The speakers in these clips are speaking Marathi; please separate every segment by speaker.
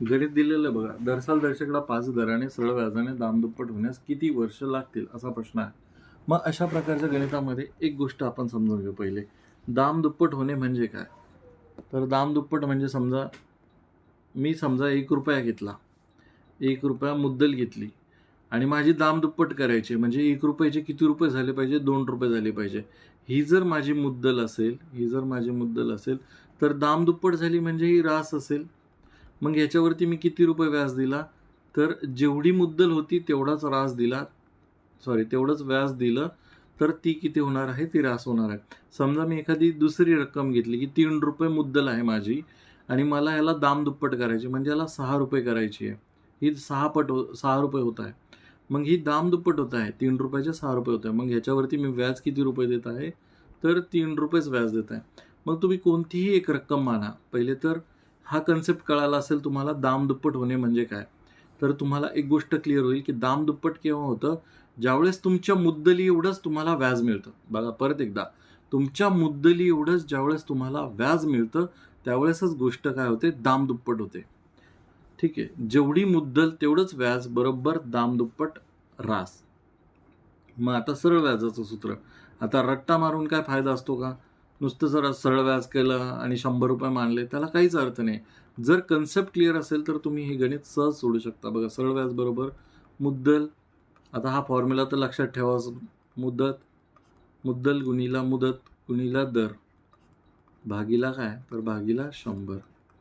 Speaker 1: गणित दिलेलं बघा. दरसाल दर्शकडा पाच दराने सरळ व्याजाने दामदुप्पट होण्यास किती वर्ष लागतील असा प्रश्न आहे. मग अशा प्रकारच्या गणितामध्ये एक गोष्ट आपण समजून घेऊ पहिले. दामदुप्पट होणे म्हणजे काय? तर दामदुप्पट म्हणजे समजा मी समजा एक रुपया घेतला. एक रुपया मुद्दल घेतली. आणि माझी दामदुप्पट करायची म्हणजे एक रुपयाचे किती रुपये झाले पाहिजे? दोन रुपये झाले पाहिजे. ही जर माझी मुद्दल असेल ही जर माझी मुद्दल असेल तर दामदुप्पट झाली म्हणजे ही रास असेल. मग याच्यावरती मी किती रुपये व्याज दिला? तर जेवढी मुद्दल होती तेवढाच रास दिला. सॉरी तेवढंच व्याज दिलं. तर ती किती होणार आहे? ती रास होणार आहे. समजा मी एखादी दुसरी रक्कम घेतली की तीन रुपये मुद्दल आहे माझी आणि मला याला दाम दुप्पट करायची म्हणजे याला सहा रुपये करायची आहे. ही सहा पट हो सहा रुपये होत आहे. मग ही दाम दुप्पट होत आहे. तीन रुपयाचे सहा रुपये होत आहे. मग ह्याच्यावरती मी व्याज किती रुपये देत आहे? तर तीन रुपयेच व्याज देत आहे. मग तुम्ही कोणतीही एक रक्कम माना. पहिले तर हा कन्सेप्ट कळाला असेल तुम्हाला दाम दुप्पट होणे म्हणजे काय? तर तुम्हाला एक गोष्ट क्लिअर होईल की दाम दुप्पट केव्हा होतं? ज्यावेळेस तुमच्या मुद्दली एवढंच तुम्हाला व्याज मिळतं. बघा परत एकदा. तुमच्या मुद्दली एवढंच ज्यावेळेस तुम्हाला व्याज मिळतं त्यावेळेसच गोष्ट काय होते? दाम दुप्पट होते. ठीक आहे? जेवढी मुद्दल तेवढंच व्याज बरोबर दाम दुप्पट रास मग आता सरळ व्याजाचं सूत्र. आता रट्टा मारून काय फायदा असतो का? नुसतं जर सरळ व्याज केलं आणि शंभर रुपये मानले त्याला काहीच अर्थ नाही. जर कन्सेप्ट क्लिअर असेल तर तुम्ही हे गणित सहज सोडू शकता. बघा सरळ व्याज बरोबर मुद्दल आता हा फॉर्म्युला तर लक्षात ठेवा मुदत मुद्दल गुणीला मुदत गुणीला दर. भागीला काय? तर भागीला शंभर.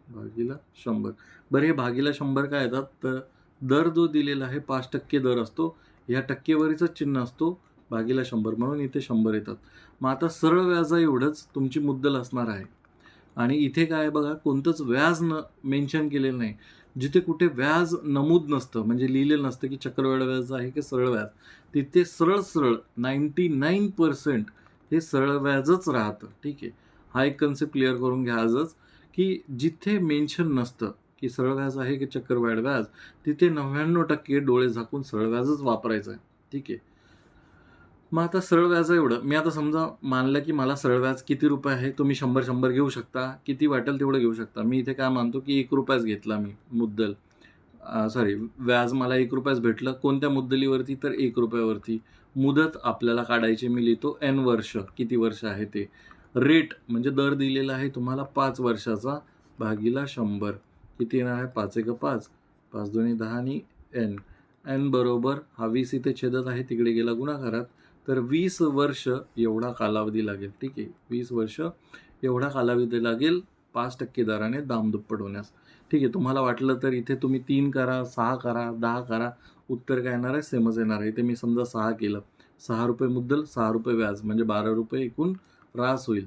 Speaker 1: भागीला शंभर. बरं हे भागीला शंभर काय येतात? तर दर जो दिलेला आहे पाच टक्के दर असतो. ह्या टक्केवारीचं चिन्ह असतो. भागीला शंभर म्हणून इथे शंभर येतात. मग आता सरळ व्याजा एवढंच तुमची मुद्दल असणार आहे. आणि इथे काय बघा कोणतंच व्याज न मेन्शन केलेलं नाही. जिथे कुठे व्याज नमूद नसतं म्हणजे लिहिलेलं नसतं की चक्रवाढ व्याज आहे की सरळ व्याज तिथे सरळ सरळ नाईन्टी नाईन पर्सेंट हे सरळ व्याजच राहतं. ठीक आहे? हा एक कन्सेप्ट क्लिअर करून घ्या आजच की जिथे मेन्शन नसतं की सरळ व्याज आहे की चक्रवाढ व्याज तिथे नव्याण्णव टक्के डोळे झाकून सरळ व्याजच वापरायचं आहे. ठीक आहे? मग आता सरळ व्याज एवढं. मी आता समजा मानलं की मला सरळ व्याज किती रुपये आहे तुम्ही शंभर शंभर घेऊ शकता. किती वाटेल तेवढं घेऊ शकता. मी इथे काय मानतो की एक रुपयाच घेतला मी मुद्दल. सॉरी व्याज मला एक रुपयाच भेटलं. कोणत्या मुद्दलीवरती? तर एक रुपयावरती. मुदत आपल्याला काढायची मी लिहितो एन वर्ष. किती वर्ष आहे ते? रेट म्हणजे दर दिलेला आहे तुम्हाला पाच वर्षाचा भागीला शंभर. किती येणार आहे? पाच एक पाच. पाच दोन्ही दहा आणि एन एन बरोबर हा वीस इथे छेदत आहे. तिकडे गेला गुणाकारात. तर वीस वर्ष एवढा कालावधी लागेल ठीक आहे? वीस वर्ष एवढा कालावधी लागेल पाच टक्के दराने दामदुप्पट होण्यास. ठीक आहे तुम्हाला वाटलं तर इथे तुम्ही तीन करा सहा करा दहा करा उत्तर काय येणार आहे? सेमच येणार आहे. इथे मी समजा सहा केलं. सहा रुपये मुद्दल सहा रुपये व्याज म्हणजे बारा रुपये एकूण रास होईल.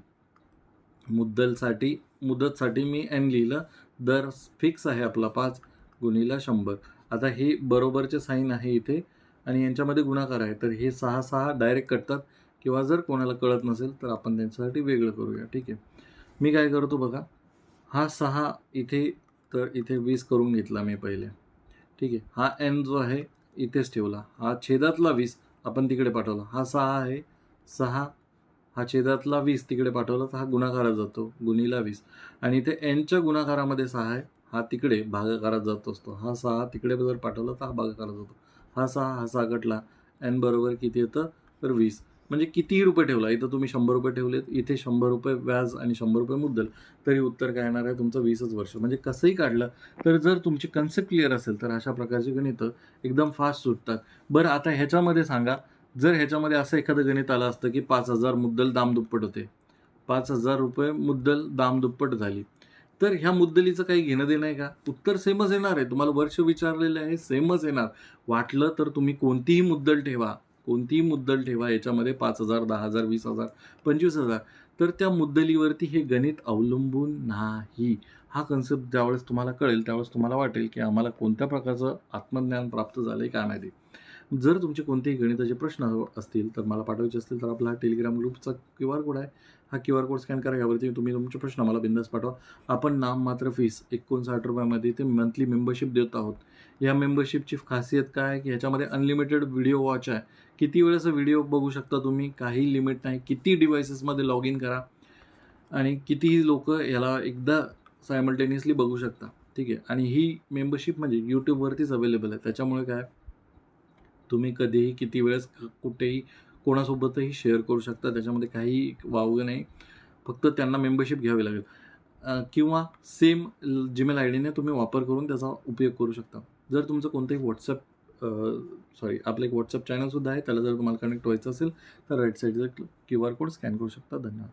Speaker 1: मुद्दलसाठी मुदतसाठी मी एन लिहिलं. दर फिक्स आहे आपला पाच गुणीला शंभर. आता हे बरोबरचे साईन आहे इथे. आणि यांच्यामध्ये गुणाकार आहे. तर हे सहा सहा डायरेक्ट कटतात किंवा जर कोणाला कळत नसेल तर आपण त्यांच्यासाठी वेगळं करूया. ठीक आहे? मी काय करतो बघा. हा सहा इथे तर इथे वीस करून घेतला मी पहिले. ठीक आहे? हा एन जो आहे इथेच ठेवला. हा छेदातला वीस आपण तिकडे पाठवला. हा सहा आहे सहा. हा छेदातला वीस तिकडे पाठवला. तर हा गुणाकारात जातो. गुणीला वीस. आणि इथे एनच्या गुणाकारामध्ये सहा आहे. हा तिकडे भागाकारात जात असतो. हा सहा तिकडे जर पाठवला तर हा भागाकारात जातो. हा सहा हा सहा कटला एन बरोबर किती येतं? तर वीस. म्हणजे कितीही रुपये ठेवला इथं तुम्ही शंभर रुपये ठेवलेत इथे शंभर रुपये व्याज आणि शंभर रुपये मुद्दल. तरी उत्तर काय येणार आहे? तुमचं वीसच वर्ष. म्हणजे कसंही काढलं तर जर तुमची कन्सेप्ट क्लिअर असेल तर अशा प्रकारची गणितं एकदम फास्ट सुटतात. बरं आता ह्याच्यामध्ये सांगा जर ह्याच्यामध्ये असं एखादं गणित आलं असतं की पाच हजार मुद्दल दाम दुप्पट होते. पाच हजार रुपये मुद्दल दाम दुप्पट झाली. तर ह्या मुद्दलीचं काही घेणं देणं आहे का? उत्तर सेमच येणार आहे. तुम्हाला वर्ष विचारलेलं आहे सेमच येणार. वाटलं तर तुम्ही कोणतीही मुद्दल ठेवा. कोणतीही मुद्दल ठेवा याच्यामध्ये पाच हजार दहा हजार वीस हजार पंचवीस हजार. तर त्या मुद्दलीवरती हे गणित अवलंबून नाही. हा कन्सेप्ट ज्यावेळेस तुम्हाला कळेल त्यावेळेस तुम्हाला वाटेल की आम्हाला कोणत्या प्रकारचं आत्मज्ञान प्राप्त झालं आहे का नाही ते. जर तुमचे कोणतेही गणिताचे प्रश्न असतील तर मला पाठवायचे असतील तर आपला हा टेलिग्राम ग्रुपचा क्यू आर कोड आहे. हा क्यू आर कोड स्कॅन करा यावरती तुम्ही तुमचे प्रश्न मला बिंदास पाठवा. आपण नाम मात्र फीस एकोणसाठ रुपयामध्ये ते मंथली मेंबरशिप देत आहोत. या मेंबरशिपची खासियत काय? की ह्याच्यामध्ये अनलिमिटेड व्हिडिओ वॉच आहे. किती वेळेचा व्हिडिओ बघू शकता तुम्ही? काही लिमिट नाही. किती डिव्हायसेसमध्ये लॉग इन करा? आणि कितीही लोक याला एकदा सायमल्टेनियसली बघू शकता. ठीक आहे? आणि ही मेंबरशिप म्हणजे यूट्यूबवरतीच अवेलेबल आहे. त्याच्यामुळे काय? तुम्ही कधीही किती वेळेस कुठेही कोणासोबतही शेअर करू शकता त्याच्यामध्ये काही वावग नाही. फक्त त्यांना मेंबरशिप घ्यावी लागेल. किंवा सेम जीमेल आय डीने तुम्ही वापर करून त्याचा उपयोग करू शकता. जर तुमचं कोणतंही व्हॉट्सअप सॉरी आपलं एक व्हॉट्सअप चॅनलसुद्धा आहे त्याला जर तुम्हाला कनेक्ट व्हायचं असेल तर राईट साईडचा क्यू आर कोड स्कॅन करू शकता. धन्यवाद.